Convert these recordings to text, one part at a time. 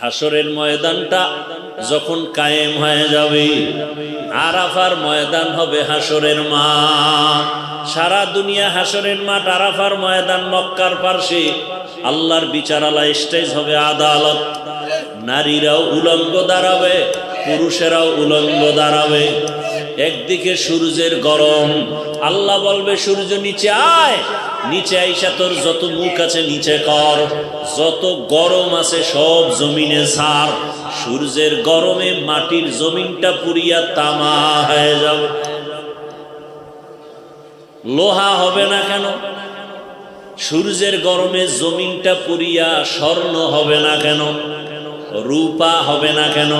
হাসরের ময়দানটা যখন কায়েম হয়ে যাবে, আরাফার ময়দান হবে হাসরের মা সারা দুনিয়া হাসরের মাঠ, আরাফার ময়দান, মক্কার পার্শ্বে। আল্লাহর বিচারালা স্টেজ হবে আদালত। নারীরাও উলঙ্গ দাঁড়াবে, পুরুষেরাও উলঙ্গ দাঁড়াবে। একদিকে সূর্যের গরম, আল্লাহ বলবে, সূর্য নিচে আয়, নিচে আইসা তোর যত মুখ আছে নিচে কর, যত গরম আছে সব জমিনে ছাড় সূর্যের গরমে মাটির জমিনটা পুরিয়া তামা হয়ে যাবে। লোহা হবে না কেন? সূর্যের গরমে জমিনটা পুরিয়া স্বর্ণ হবে না কেন? রূপা হবে না কেন?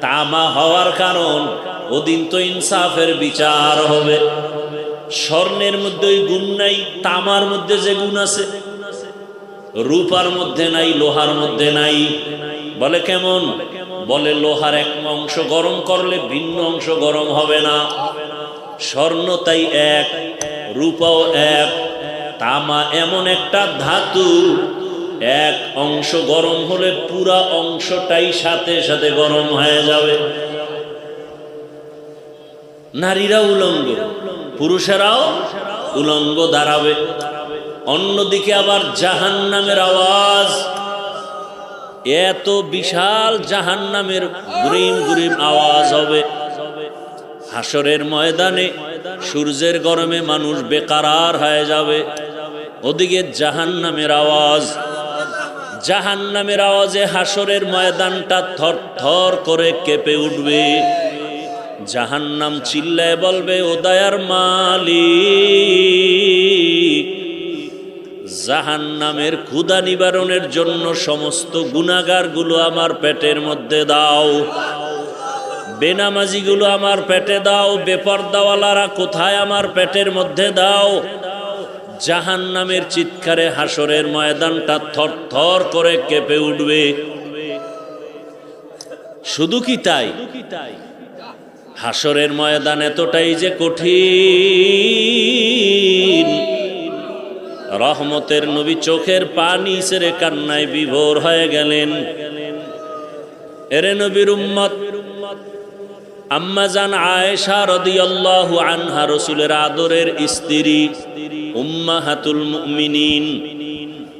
তামা হওয়ার কারণ ওদিন তো ইনসাফের বিচার হবে। স্বর্ণের মধ্যে ওই গুণ নাই, তামার মধ্যে যে গুণ আছে, রূপার মধ্যে নাই, লোহার মধ্যে নাই। বলে কেমন? বলে লোহার এক অংশ গরম করলে ভিন্ন অংশ গরম হবে না। স্বর্ণ তাই এক, রূপাও এক, তামা এমন একটা ধাতু, এক অংশ গরম হলে পুরা অংশটাই সাথে সাথে গরম হয়ে যাবে। নারীরা উলঙ্গ, পুরুষেরাও উলঙ্গ দাঁড়াবে। অন্যদিকে আবার জাহান নামের আওয়াজ। এত বিশাল জাহান নামের গুরিম গুরিম আওয়াজ হবে। হাসরের ময়দানে সূর্যের গরমে মানুষ বেকারার হয়ে যাবে। ওদিকে জাহান নামের আওয়াজ। জাহান নামের আওয়াজে হাসরের ময়দানটা থর থর করে কেঁপে উঠবে। জাহান্নাম চিল্লায় বলবে, ও দয়ার মালিক, জাহান্নামের ক্ষুদা নিবারণের জন্য সমস্ত গুণাগারগুলো আমার পেটের মধ্যে দাও। বেনামাজিগুলো আমার পেটে দাও। বেপর্দাওয়ালারা কোথায় আমার পেটের মধ্যে দাও? জাহান নামের চিৎকারে হাসরের ময়দানটা থর থর করে কেঁপে উঠবে। শুধু কি তাই? হাসরের ময়দান এতটাই যে কঠিন। রহমতের নবী চোখের পানি সেরে কান্নায় বিভোর হয়ে গেলেন। এরে নবীর উম্মত, আম্মাজান আয়েশা রদিয়াল্লাহু আনহা রসুলের আদরের স্ত্রী উম্মাহাতুল মুমিনিন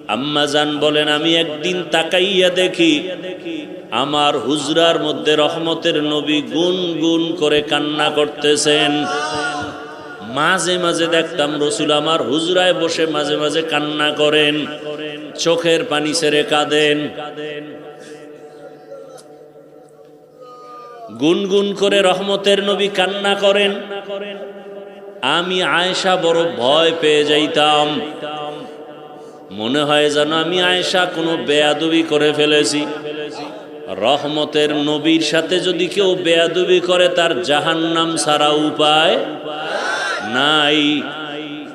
আম্মাজান বলেন, আমি একদিন তাকাইয়া দেখি আমার হুজরার মধ্যে রহমতের নবী গুন গুন করে কান্না করতেছেন। মাঝে মাঝে দেখতাম রসুল আমার হুজরায় বসে মাঝে মাঝে কান্না করেন, চোখের পানি ছেড়ে কাঁদেন। গুনগুন করে রহমতের নবী কান্না করেন। আমি আয়েশা বড় ভয় পেয়ে যাইতাম। মনে হয় যেন আমি আয়েশা কোনো বেয়াদবি করে ফেলেছি। রহমতের নবীর সাথে যদি কেউ বেয়াদবি করে, তার জাহান্নাম সারা উপায় নাই।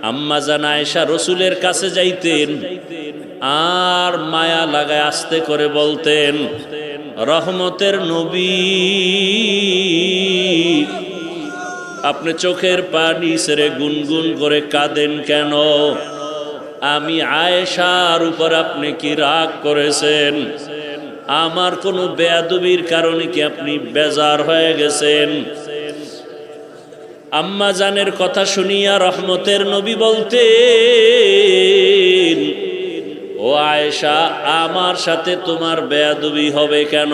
আম্মা জান আয়েশা রসুলের কাছে যাইতেন, আর মায়া লাগায় আস্তে করে বলতেন, রহমতের নবী, আপনি চোখের পানি সেরে গুনগুন করে কাঁদেন কেন? আমি আয়েশার উপর আপনি কি রাগ করেছেন? আমার কোনো বেয়াদুবির কারণে কি আপনি বেজার হয়ে গেছেন? আম্মা জানের কথা শুনিয়া রহমতের নবী বলতে ও আয়েশা, আমার সাথে তোমার বেয়াদুবি হবে কেন?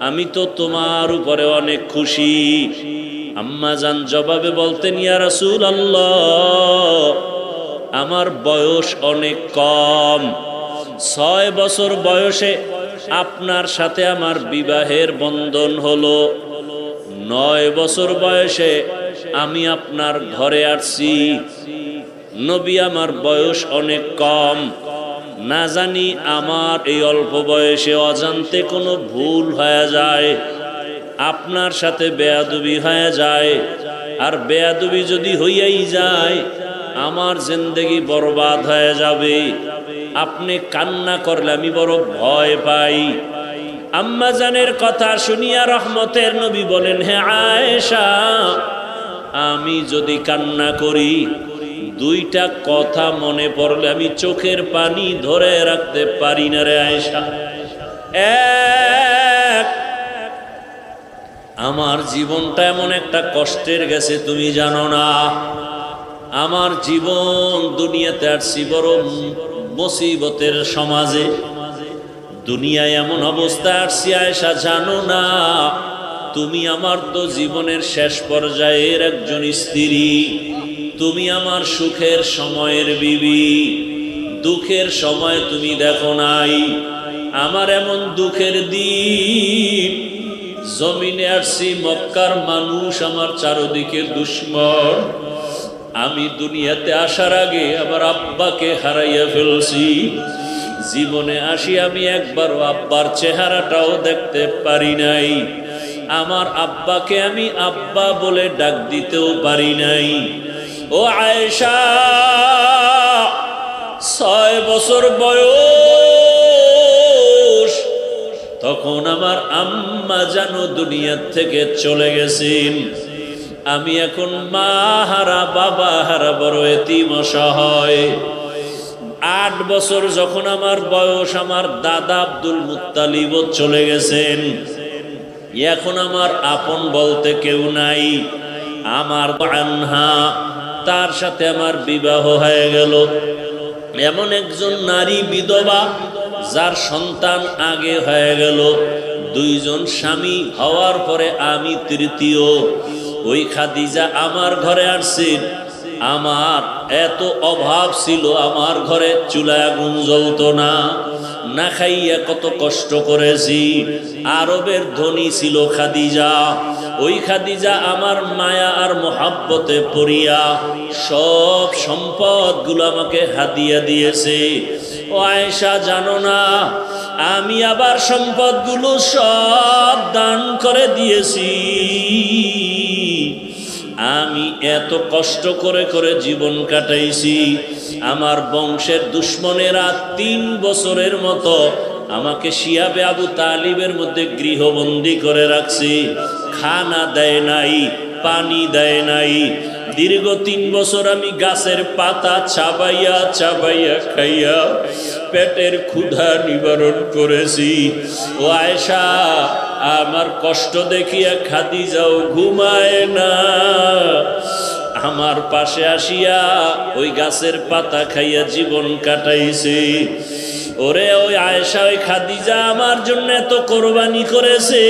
আমি তো তোমার উপরে অনেক খুশি। আম্মা জান জবাবে বলতেন, ইয়া রাসূল আল্লাহ আমার বয়স অনেক কম। ছয় বছর বয়সে আপনার সাথে আমার বিবাহের বন্ধন হলো। নয় বছর বয়সে আমি আপনার ঘরে আসছি। নবী, আমার বয়স অনেক কম। না জানি আমার এই অল্প বয়সে অজান্তে কোনো ভুল হয়ে যায়। আপনার সাথে বেয়াদুবি হয়ে যায়। আর বেয়াদুবি যদি হইয়াই যায় আমার জিন্দেগি বরবাদ হয়ে যাবে। আপনি কান্না করলে আমি বড় ভয় পাই। আম্মা জানের কথা শুনিয়া রহমতের নবী বলেন, হে আয়েশা, আমি যদি কান্না করি, দুইটা কথা মনে পড়লে আমি চোখের পানি ধরে রাখতে পারি না রে আয়েশা। এক, আমার জীবনটা এমন একটা কষ্টের গেছে, তুমি জানো না। আমার জীবন দুনিয়াতে আসছি বড় মুসিবতের সমাজে। দুনিয়ায় এমন অবস্থা আসছি আয়সা জানো না, তুমি আমার তো জীবনের শেষ পর্যায়ের একজন স্ত্রী। তুমি আমার সুখের সময়ের বিবি, দুঃখের সময় তুমি দেখো নাই। আমার এমন দুঃখের দিন জমিনে আসছি, মক্কার মানুষ আমার চারদিকে দুশ্মন। আমি দুনিয়াতে আসার আগে আমার আব্বাকে হারাইয়া ফেলছি। জীবনে আসি আমি একবারও আব্বার চেহারাটাও দেখতে পারি নাই। আমার আব্বাকে আমি আব্বা বলে ডাক দিতেও পারি নাই। ও আয়েশা, ছয় বছর বয়স, তখন আমার আম্মা জানো দুনিয়ার থেকে চলে গেছেন। আমি এখন মা হারা বাবা হারা বড় এতিম অসহায় আট বছর যখন আমার বয়স আমার দাদা আব্দুল মুত্তালিব চলে গেছেন। এখন আমার আপন বলতে কেউ নাই। আমার আনহা, তার সাথে আমার বিবাহ হয়ে গেল। এমন একজন নারী বিধবা যার সন্তান আগে হয়ে গেল। দুইজন স্বামী হওয়ার পরে আমি তৃতীয়। ওই খাদিজা আমার ঘরে আসছেন আমার এত অভাব ছিল, আমার ঘরে চুলা আগুন জ্বলতো না। না খাইয়া কত কষ্ট করেছি। আরবের ধনী ছিল খাদিজা। ওই খাদিজা আমার মায়া আর মোহাব্বতে পড়িয়া সব সম্পদগুলো আমাকে হাদিয়া দিয়েছে। ও আয়েশা, জানো না, আমি আবার সম্পদগুলো সব দান করে দিয়েছি। আমি এত কষ্ট করে করে জীবন কাটাইছি। আমার বংশের দুশ্মনেরা তিন বছরের মতো আমাকে শিয়াবে আবু তালিবের মধ্যে গৃহবন্দী করে রাখছি। খানা দেয় নাই, পানি দেয় নাই। দীর্ঘ তিন বছর আমি গাছের পাতা চাবাইয়া চাবাইয়া খাইয়া পেটের ক্ষুধা নিবারণ করেছি। ও আয়সা আমার কষ্ট দেখিয়া খাদি যাও ঘুমায় না। আমার পাশে আসিয়া ওই গাছের পাতা খাইয়া জীবন কাটাইছে। ওরে ওই আয়েশা, ওই খাদিজা আমার জন্য এত কোরবানি করেছে।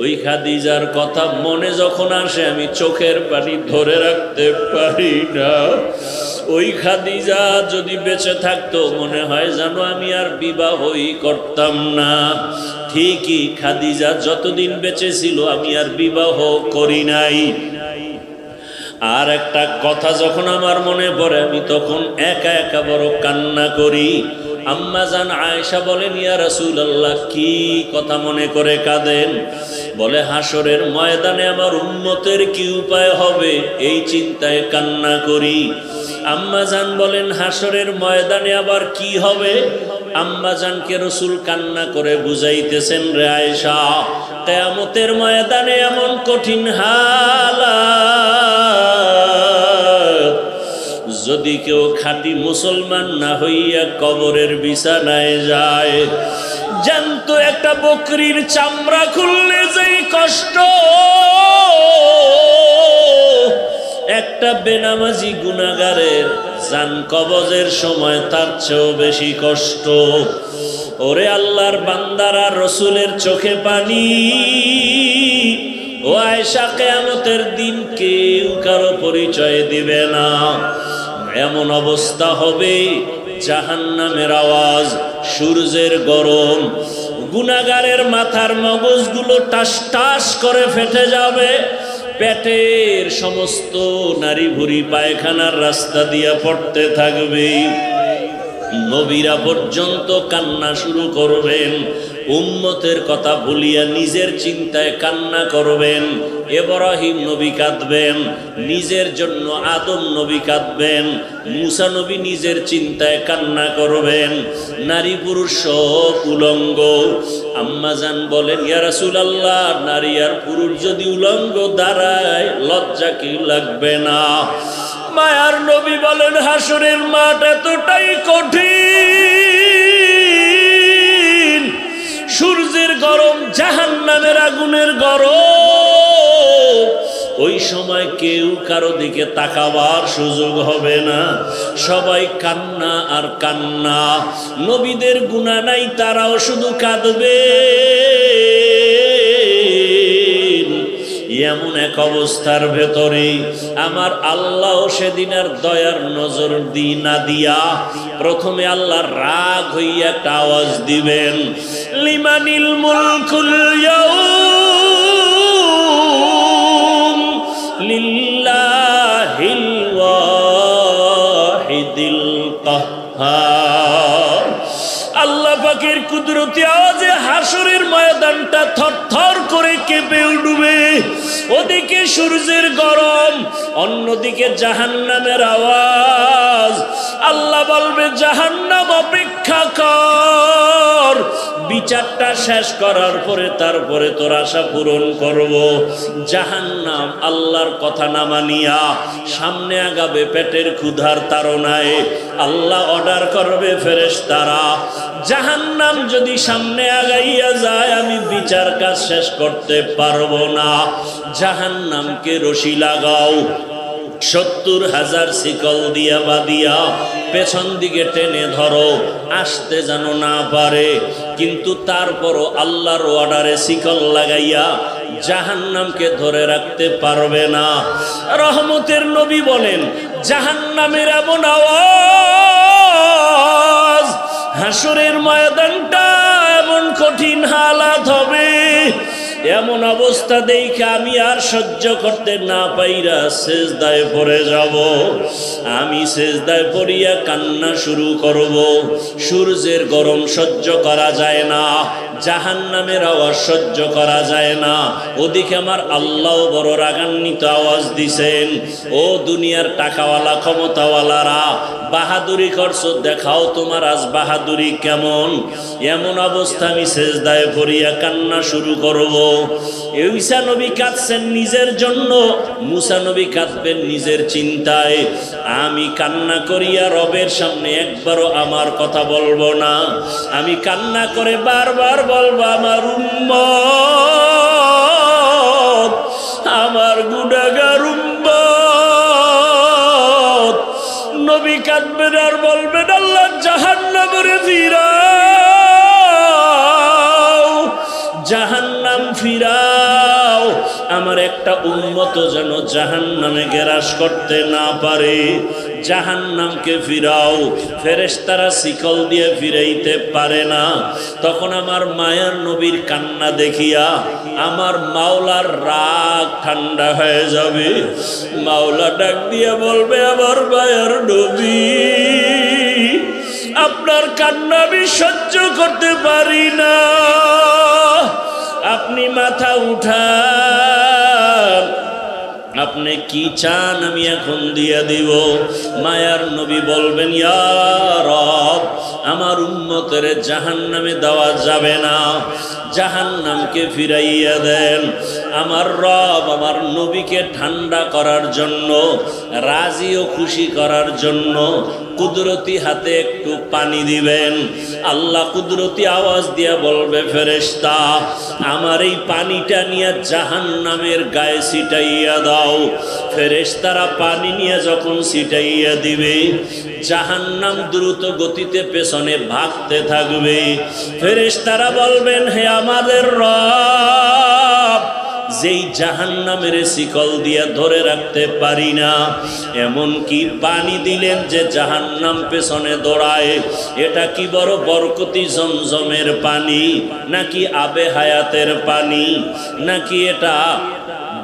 ওই খাদিজার কথা মনে যখন আসে, আমি চোখের পানি ধরে রাখতে পারি না। ওই খাদিজা যদি বেঁচে থাকতো, মনে হয় জানো আমি আর বিবাহই করতাম না। ঠিকই খাদিজা যতদিন বেঁচে ছিল, আমি আর বিবাহ করি নাই। আর একটা কথা যখন আমার মনে পড়ে, আমি তখন একা একা বড় কান্না করি। আম্মা জান আয়েশা বলেন, ইয়া রাসূল আল্লাহ কি কথা মনে করে কাঁদেন? বলে হাসরের ময়দানে আমার উন্মতের কি উপায় হবে? এই চিন্তায় কান্না করি। আম্মা জান বলেন হাসরের ময়দানে আবার কি হবে? আম্মা জানকে রসুল কান্না করে বুঝাইতেছেন রে আয়েশা, কেয়ামতের ময়দানে এমন কঠিন হালা যদি কেউ খাঁটি মুসলমান না হইয়া কবরের বিছানায় যায় জানতো একটা বকরির চামড়া খুললে যেই কষ্ট একটা বেনামাজি গুনাগারের জান কবজের সময় তার চেয়েও বেশি কষ্ট। ওরে আল্লাহর বান্দারা, রসুলের চোখে পানি। ও আয়সা কেয়ামতের দিন কেউ কারও পরিচয় দিবে না। এমন অবস্থা হবে, জাহান্নামের আওয়াজ, সূর্যের গরম। গুনাগারের মাথার মগজগুলো টাস টাস করে ফেটে যাবে। পেটের সমস্ত নারী ভুরি পায়খানার রাস্তা দিয়া পড়তে থাকবে। নবীরা পর্যন্ত কান্না শুরু করবেন। উম্মতের কথা বলিয়া নিজের চিন্তায় কান্না করবেন, এব্রাহিম নবী কাঁদবেন, নিজের জন্য আদম নবী কাঁদবেন, মুসা নবী নিজের চিন্তায় কান্না করবেন, নারী পুরুষ উলঙ্গ। আম্মাজান বলেন ইয়ারাসুল আল্লাহ নারী আর পুরুষ যদি উলঙ্গ দাঁড়ায়, লজ্জা কি লাগবে না? মায়ার নবী বলেন, হাসরের মাঠ এতটাই কঠিন। নামের আগুনের গরম। ওই সময় কেউ কারও দিকে তাকাবার সুযোগ হবে না। সবাই কান্না আর কান্না। নবীদের গুণা নাই, তারাও শুধু কাঁদবে। এমন এক অবস্থার ভেতরে আমার আল্লাহ সেদিন আর দয়ার নজর দি না দিয়া প্রথমে আল্লাহ রাগ হইয়া একটা আওয়াজ দিবেন। লিমানিল মুলকুল ইয়াউম লিল্লাহিল ওয়াহিদিল কাহ্হার। আল্লাহ পাকের কুদরতি আওয়াজে হাসরের ময়দানটা থরথর করে কেঁপে উঠবে। ওদিকে সূর্যের গরম, অন্যদিকে জাহান্নামের আওয়াজ। আল্লাহ বলবে, জাহান্নাম অপেক্ষা কর। বিচারটা শেষ করার পরে তারপরে তোর আশা পূরণ করব। জাহান্নাম, আল্লাহর কথা না মানিয়া সামনে আগাবে পেটের ক্ষুধার তাড়নায়। আল্লাহ অর্ডার করবে ফেরেশ তারা জাহান্নাম যদি সামনে আগাইয়া যায়, আমি বিচার কাজ শেষ করতে পারব না। জাহান্নামকে রশি লাগাও। সত্তর হাজার শিকল দিয়া বাদিয়া পেছন দিকে টেনে ধরো, আসতে যেন না পারে। কিন্তু তারপরও আল্লাহর অর্ডারে শিকল লাগাইয়া জাহান্নামকে ধরে রাখতে পারবে না। রহমতের নবী বলেন, জাহান্নামের এমন আওয়াজ, হাসরের ময়দানটা এমন কঠিন হালাত হবে এমন অবস্থা দেখে আমি আর সহ্য করতে না পাইরা শেষদায় পরে যাব। আমি শেষদায় পড়িয়া কান্না শুরু করব। সূর্যের গরম সহ্য করা যায় না। জাহান নামের আওয়াজ সহ্য করা যায় না। ওদিকে আমার আল্লাহ বড় রাগান্বিত আওয়াজ দিছেন, ও দুনিয়ার টাকাওয়ালা, ক্ষমতাওয়ালারা, বাহাদুরি করছ, দেখাও তোমার আজ বাহাদুরি কেমন? এমন অবস্থা আমি শেষদায় পড়িয়া কান্না শুরু করব। ঈসা নবী কাঁদছেন নিজের জন্য, মুসা নবী কাঁদবেন নিজের চিন্তায়। আমি কান্না করিয়া রবের সামনে একবারও আমার কথা বলব না। আমি কান্না করে বারবার বলব আমার উম্ম আমার গুনাগার উম্মত। নবী কাঁদবেন আর বলবেন আল্লাহ জাহান্নামরে ফিরাও জাহান্নাম ফিরাও, আমার একটা উন্মত যেন জাহান্নামে গ্রাস করতে না পারে। জাহান্নামকে ফিরাও, ফেরেশতারা শিকল দিয়ে ফিরাইতে পারে না। তখন আমার মায়ার নবীর কান্না দেখিয়া আমার মাওলার রাগ ঠান্ডা হয়ে যাবে। মাওলা ডাক দিয়ে বলবে, আমার মায়ার নবী, আপনার কান্না আমি সহ্য করতে পারি না। আপনি মাথা উঠান। আপনি কি চান আমি এখন দিয়ে দিব? মায়ার নবী বলবেন ইয়ার আমার উন্মতের জাহান নামে দেওয়া যাবে না। জাহান নামকে ফিরাইয়া দেন। আমার রব, আমার নবীকে ঠান্ডা করার জন্য, রাজি ও খুশি করার জন্য কুদরতি হাতে একটু পানি দিবেন। আল্লাহ কুদরতি আওয়াজ দিয়া বলবে, ফেরেশতা, আমার এই পানিটা নিয়ে জাহান নামের গায়ে ছিটাইয়া দাও। ফেরেশতারা পানি নিয়ে যখন ছিটাইয়া দিবে, জাহান্নাম দ্রুত গতিতে পেছনে ভাগতে থাকবে। ফেরেশতারা বলবেন, হে আমাদের রব যেই জাহান্নামের শিকল দিয়া ধরে রাখতে পারি না এমন কি পানি দিলেন যে জাহান্নাম পেছনে দৌড়ায়, এটা কি বড় বরকতি জমজমের পানি, নাকি আবে হায়াতের পানি, নাকি এটা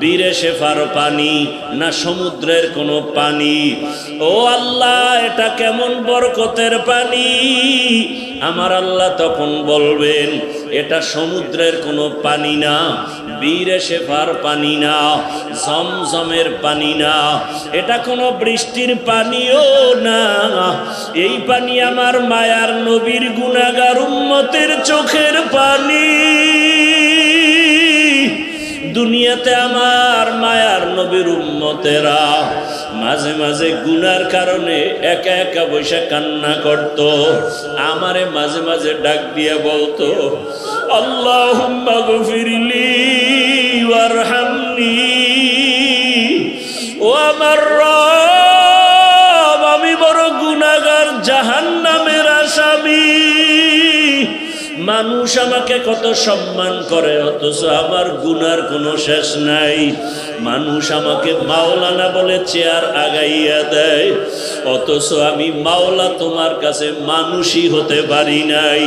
বীরে শেফার পানি, না সমুদ্রের কোনো পানি? ও আল্লাহ, এটা কেমন বরকতের পানি? আমার আল্লাহ তখন বলবেন এটা সমুদ্রের কোনো পানি না, বীরে শেফার পানি না, জমজমের পানি না। এটা কোনো বৃষ্টির পানিও না। এই পানি আমার মায়ার নবীর গুণাগার উম্মতের চোখের পানি। দুনিয়াতে আমার মায়ার নবীর উম্মতেরা মাঝে মাঝে গুনার কারণে একা একা বৈশা কান্না করত। আমারে মাঝে মাঝে ডাক দিয়ে বলতো আল্লাহ গফিরলি ওয়ারহামনি। ও আমার রব, আমি বড় গুনাগার জাহান্নামের আসামি। মানুষ আমাকে কত সম্মান করে, অথচ আমার গুনার কোনো শেষ নাই। মানুষ আমাকে মাওলানা বলে চেয়ার আগাইয়া দেয়, অথচ আমি মাওলা তোমার কাছে মানুষই হতে পারি নাই।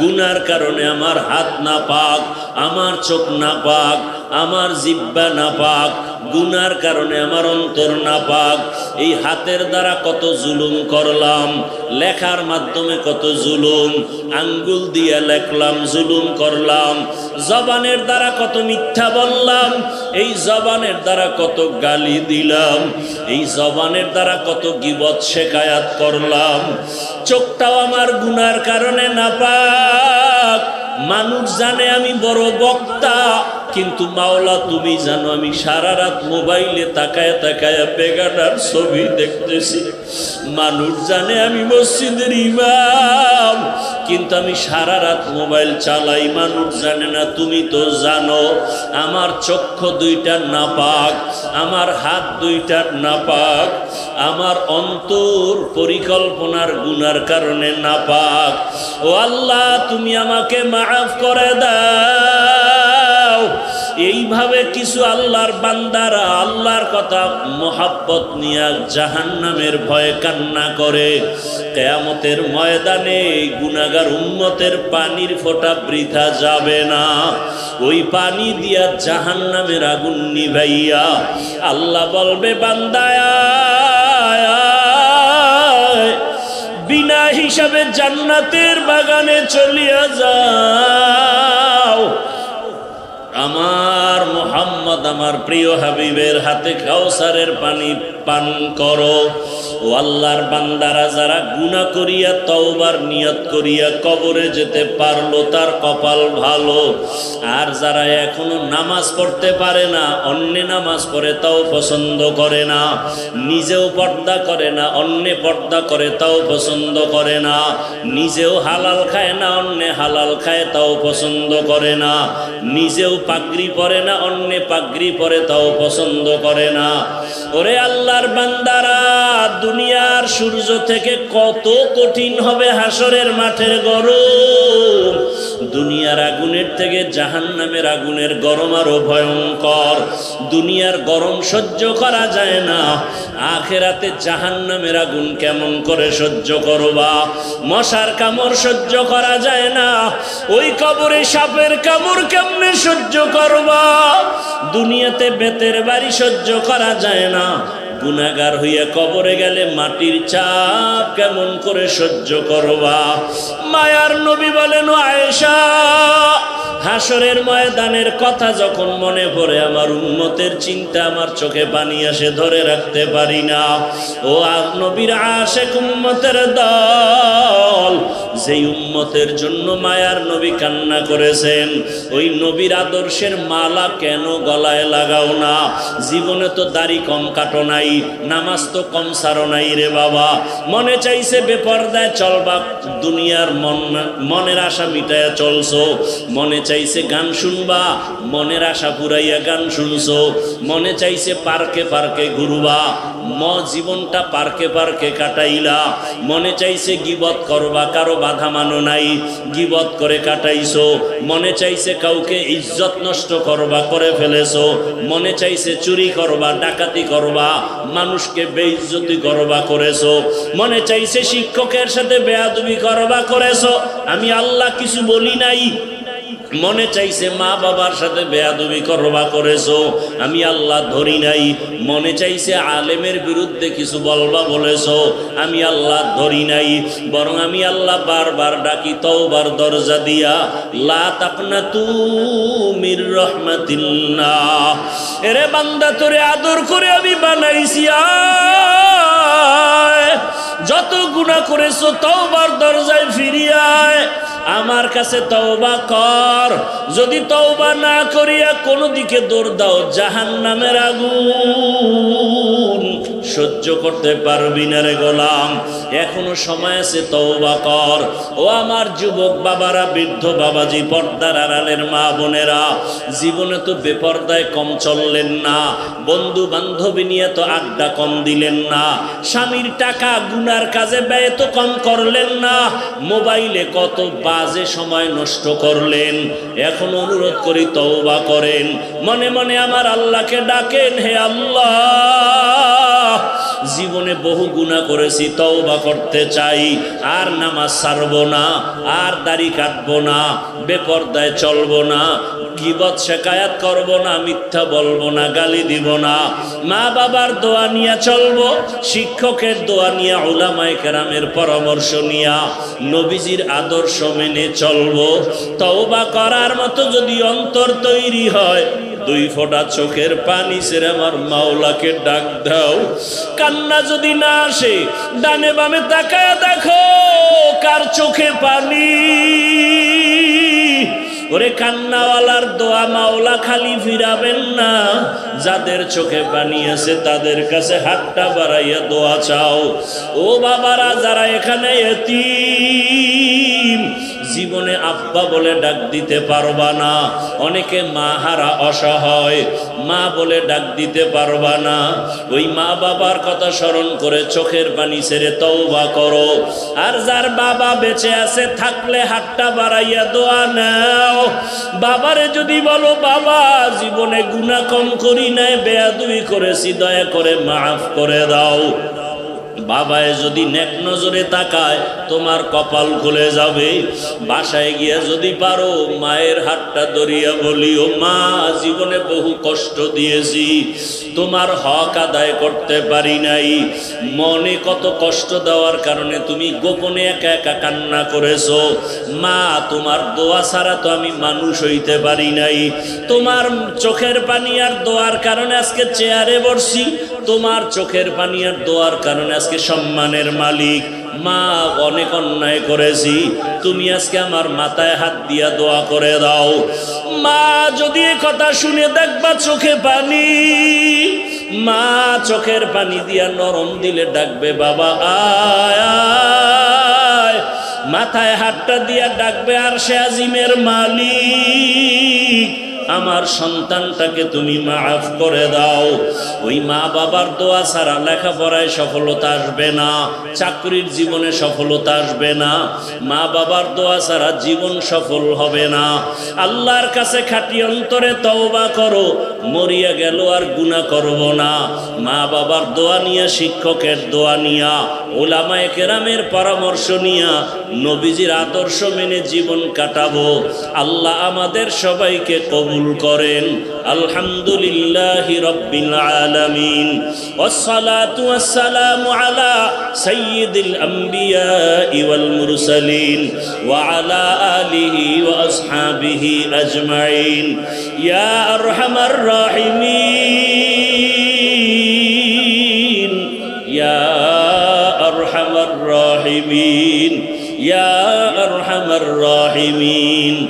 গুনার কারণে আমার হাত না পাক আমার চোখ না পাক আমার জিব্বা না পাক গুনার কারণে আমার অন্তর না পাক এই হাতের দ্বারা কত জুলুম করলাম, লেখার মাধ্যমে কত জুলুম, আঙ্গুল দিয়ে লেখলাম, জুলুম করলাম, জবানের দ্বারা কত মিথ্যা বললাম, এই জবানের দ্বারা কত গালি দিলাম, এই জবানের দ্বারা কত গিবত শেখায়াত করলাম। চোখটাও আমার গুনার কারণে না পাক মানুষ জানে আমি বড় বক্তা কিন্তু মাওলা, তুমি জানো আমি সারা রাত মোবাইলে তাকায় তাকায় বেগানার ছবি দেখতেছি। মানুষ জানে আমি মসজিদের ইমাম, কিন্তু আমি সারা রাত মোবাইল চালাই, মানুষ জানে না, তুমি তো জানো, আমার চক্ষু দুইটা নাপাক, আমার হাত দুইটা নাপাক, আমার অন্তর পরিকল্পনার গুনার কারণে নাপাক। ও আল্লাহ, তুমি আমাকে মাফ করে দাও। এইভাবে কিছু আল্লাহর বান্দারা আল্লাহর কথা মোহাব্বত নিয়ে জাহান্নামের ভয়ে কান্না করে। কেয়ামতের ময়দানে গুনাগার উম্মতের পানির ফোঁটা বৃথা যাবে না। ওই পানি দিয়া জাহান্নামের আগুন নিভাইয়া আল্লাহ বলবে, বান্দায়, বিনা হিসাবে জান্নাতের বাগানে চলিয়া যাও। আমার মোহাম্মদ আমার প্রিয় হাবিবের হাতে কাউসারের পানি পান করো। ও আল্লাহর বান্দারা যারা গুণা করিয়া, তওবার নিয়ত করিয়া কবরে যেতে পারল, তার কপাল ভালো। আর যারা এখনও নামাজ পড়তে পারে না, অন্য নামাজ পড়ে, তাও পছন্দ করে না। নিজেও পর্দা করে না, অন্য পর্দা করে, তাও পছন্দ করে না। নিজেও হালাল খায় না, অন্য হালাল খায়, তাও পছন্দ করে না। নিজেও পাগড়ি পরে না, অন্য পাগড়ি পরে, তাও পছন্দ করে না। ওরে আল্লাহর বান্দারা, দুনিয়ার সূর্য থেকে কত কঠিন হবে হাসরের মাঠের গরম। দুনিয়ার আগুনের থেকে জাহান্নামের আগুনের গরম আরও ভয়ঙ্কর। দুনিয়ার গরম সহ্য করা যায় না। আখেরাতে জাহান্নামের আগুন কেমন করে সহ্য করবা? মশার কামড় সহ্য করা যায় না। ওই কবরে সাপের কামড় কেমনে সহ্য করবা? দুনিয়াতে বেতের বাড়ি সহ্য করা যায় না। গুনাগার হইয়া কবরে গেলে মাটির চাপ কেমন করে সহ্য করবা? মায়ার নবী বলেন আয়েশা হাসরের ময়দানের কথা যখন মনে পড়ে, আমার উন্মতের চিন্তা আমার চোখে পানি আসে, ধরে রাখতে পারি না। ও নবীর আশেক উম্মতের দল, যেই উম্মতের জন্য মায়ার নবী কান্না করেছেন, ওই নবীর আদর্শের মালা কেন গলায় লাগাও না? জীবনে তো দাড়ি কম কাটো নাই, নামাজ তো কম সারো নাই রে বাবা। মনে চাইছে বেপরদায় চলবা, দুনিয়ার মন মনের আশা মিটাইয়া চলছো। মনে চাইছে গান শুনবা, মনের আশা পুরাইয়া গান শুনছো। মনে চাইছে পার্কে পার্কে ঘুরবা, ম জীবনটা পার্কে পার্কে কাটাইলা। মনে চাইছে গিবত করবা, কারও বাধা মানো নাই, গিবত করে কাটাইছো। মনে চাইছে কাউকে ইজ্জত নষ্ট করবা, করে ফেলেছো। মনে চাইছে চুরি করবা, ডাকাতি করবা, মানুষকে বেইজ্জতি করবা, করেছ। মনে চাইছে শিক্ষকের সাথে বেয়াদবি করবা, করেছ। আমি আল্লাহ কিছু বলি নাই মনে চাইছে, মা বাবার সাথে বেয়াদবি করবা করেছ? আমি আল্লাহ ধরি নাই। মনে চাইছে, আলেমের বিরুদ্ধে কিছু বলবা বলেছ? আমি আল্লাহ ধরি নাই। বরং আমি আল্লাহ বারবার ডাকি, তওবার দরজা দিয়া, লা তাকনা তুমির রহমাতিল্লাহ। এরে বান্দা, তোরে আদর করে আমি বানাইছি যত গুণা করেছ, তওবার দরজায় ফিরিয়ায় আমার কাছে তওবা কর। যদি তওবা না করিয়া কোনো দিকে দৌড় দাও জাহান নামের আগুন। সহ্য করতে পারবি না রে গোলাম। এখনও সময় আছে, তওবা কর। ও আমার যুবক বাবারা, বৃদ্ধ বাবাজি, পর্দার আড়ালের মা বোনেরা, জীবনে তো বেপর্দায় কম চললেন না। বন্ধু বান্ধবী নিয়ে তো আড্ডা কম দিলেন না। স্বামীর টাকা গুনার কাজে ব্যয় তো কম করলেন না। মোবাইলে কত বাজে সময় নষ্ট করলেন। এখন অনুরোধ করি, তওবা করেন। মনে মনে আমার আল্লাহকে ডাকেন, হে আল্লাহ। জীবনে বহু গুণা করেছি, তওবা করতে চাই। আর নামাজ ছাড়বো না, আর দাড়ি কাটবো না, বেপর্দায় চলবো না, গিবত শেখায়াত করব না, মিথ্যা বলব না, গালি দিব না। মা বাবার দোয়া নিয়ে চলবো, শিক্ষকের দোয়া নিয়ে ওলামায় কেরামের পরামর্শ নিয়া, নবীজির আদর্শ মেনে চলবো। তওবা করার মতো যদি অন্তর তৈরি হয় দুই ফোঁটা চোখের পানি সেরে আমার মাওলাকে ডাক দাও। কান্না যদি না আসে, ডানে বামে তাকায় দেখো কার চোখে পানি। ওরে কান্নাওয়ালার দোয়া মাওলা খালি ফিরাবেন না, যাদের চোখে পানি আছে তাদের কাছে হাতটা বাড়াইয়া দোয়া চাও। ও বাবারা, যারা এখানে এতিম জীবনে আব্বা বলে ডাক দিতে পারবা না। অনেকে মা হারা অসহায়, মা বলে ডাক দিতে পারবা না। ওই মা বাবার কথা স্মরণ করে চোখের পানি ছেড়ে তওবা করো। আর যার বাবা বেঁচে আছে, থাকলে হাতটা বাড়াইয়া দোয়া নাও। বাবারে যদি বলো, বাবা, জীবনে গুণা কম করি নাই বেয়াদুই করেছি, দয়া করে মাফ করে দাও। বাবায় যদি নেক নজরে তাকায়, তোমার কপাল খুলে যাবে। বাসায় গিয়া যদি পারো, মায়ের হাতটা ধরিয়া বলিও, মা, জীবনে বহু কষ্ট দিয়েছি। তোমার হক আদায় করতে পারি নাই। মনে কত কষ্ট দেওয়ার কারণে তুমি গোপনে একা একা কান্না করেছ। মা, তোমার দোয়া ছাড়া তো আমি মানুষ হইতে পারি নাই। তোমার চোখের পানি আর দোয়ার কারণে আজকে চেয়ারে বসছি। তোমার চোখের পানি আর দোয়ার কারণে আজকে সম্মানের মালিক। মা, অনেক অন্যায় করেছি। তুমি আজকে আমার মাথায় হাত দিয়া দোয়া করে দাও। মা, যদি কথা শুনে দেখবা চোখে পানি। মা, চোখের পানি দিয়া নরম দিলে ডাকবে, বাবা আয়। মাথায় হাতটা দিয়া ডাকবে, আর সে আজিমের মালিক। আমার সন্তানটাকে তুমি মাফ করে দাও। ওই মা বাবার দোয়া ছাড়া লেখাপড়ায় সফলতা আসবে না, চাকরির জীবনে সফলতা আসবে না, মা বাবার দোয়া ছাড়া জীবন সফল হবে না। আল্লাহর কাছে খাটি অন্তরে তওবা করো, মরিয়া গেল আর গুণা করব না। মা বাবার দোয়া নিয়া, শিক্ষকের দোয়া নিয়া, ওলামায় কেরামের পরামর্শ নিয়া, নবীজির আদর্শ মেনে জীবন কাটাবো। আল্লাহ আমাদের সবাইকে কবুল করেন আলহামদুলিল্লাহ রব্বিল আলামিন والصلاة والسلام على سيد الأنبياء والمرسلين وعلى آله وأصحابه أجمعين يا أرحم الراحمين يا أرحم الراحمين يا أرحم الراحمين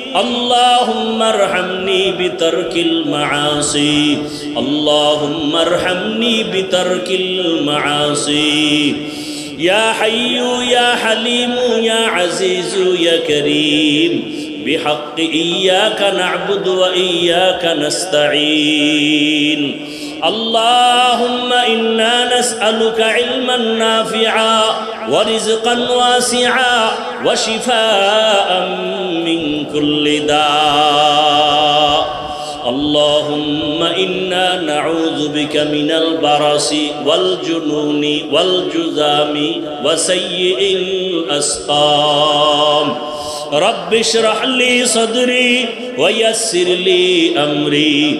اللهم ارحمني بترك المعاصي. اللهم ارحمني بترك المعاصي. يا حي يا حليم يا عزيز يا كريم بحق إياك نعبد وإياك نستعين. اللهم إنا نسألك علما نافعا ورزقا واسعا وشفاء من كل داء. اللهم إنا نعوذ بك من البرص والجنون والجذام وسيء الأسقام. رب اشرح لي صدري ويسر لي أمري.